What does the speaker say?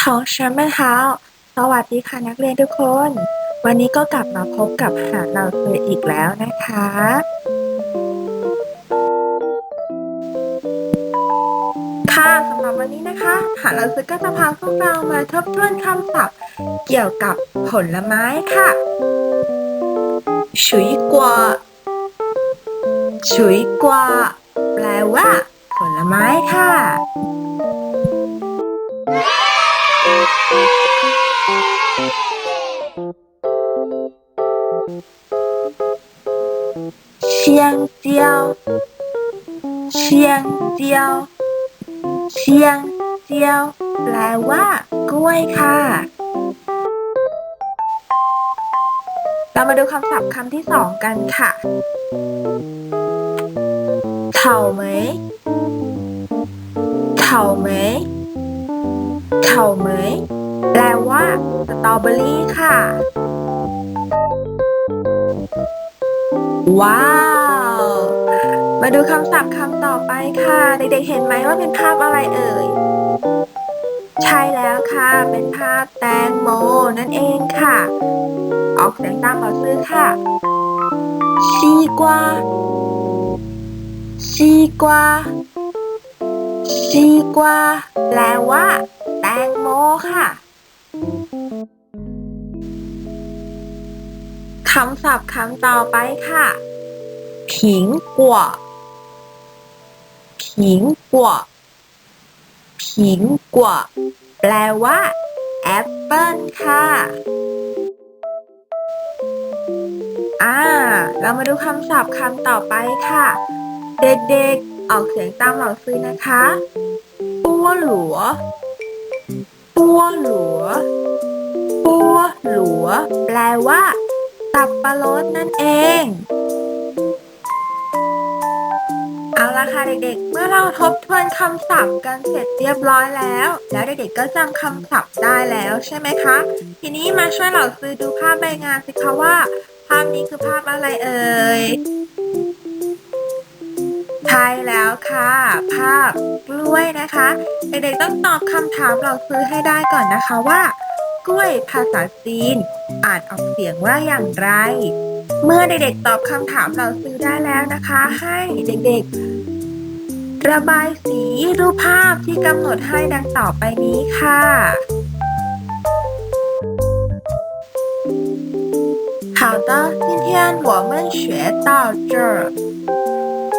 ท้องช้ำแม่สวัสดีค่ะนักเรียนทุกคน วันนี้ก็กลับมาพบกับหาเราเธออีกแล้วนะคะ ค่ะสำหรับวันนี้นะคะ หาเราเธอก็จะพาพวกเรามาทบทวนคำศัพท์ เกี่ยวกับผลไม้ค่ะฉุยกว่าฉุยกว่าแปลว่า ผลไม้ค่ะ เชียงเจียวเชียงเจียวเชียงเจียวแปลว่ากล้วยค่ะ เรามาดูคำศัพท์คำที่สองกันค่ะเถาเหมเถาเหม เถาเหมย แปลว่าสตรอเบอรี่ค่ะ ว้าว มาดูคำศัพท์คำต่อไปค่ะ เด็กๆเห็นไหมว่าเป็นภาพอะไรเอ่ย ใช่แล้วค่ะ เป็นภาพแตงโมนั่นเองค่ะ ออกเสียงตามเราซื้อค่ะซีกวาซีกวาซีกวา แปลว่าแตงโมค่ะคำศัพท์คำต่อไปค่ะผิงกัวผิงกัวผิงกัวแปลว่าแอปเปิลค่ะอ่าเรามาดูคำศัพท์คำต่อไปค่ะ เด็กๆออกเสียงตามเหล่าซื้อนะคะปัวหลัว ปัวหลัว ปัวหลัว แปลว่าสับปะรดนั่นเอง เอาละค่ะเด็กๆ เมื่อเราทบทวนคำศัพท์กันเสร็จเรียบร้อยแล้ว แล้วเด็กๆ ก็จำคำศัพท์ได้แล้วใช่ไหมคะ ทีนี้มาช่วยเราซื้อดูภาพใบงานสิคะว่า ภาพนี้คือภาพอะไรเอ่ย ใช่แล้วค่ะ ภาพกล้วยนะคะ เด็กๆ ต้องตอบคำถามเราซื้อให้ได้ก่อนนะคะว่า กล้วยภาษาจีน อ่านออกเสียงว่าอย่างไร เมื่อเด็กๆ ตอบคำถามเราซื้อได้แล้วนะคะ ให้เด็กๆ ระบายสีรูปภาพที่กำหนดให้ดังต่อไปนี้ค่ะ好的，今天我们学到这儿。在丽亚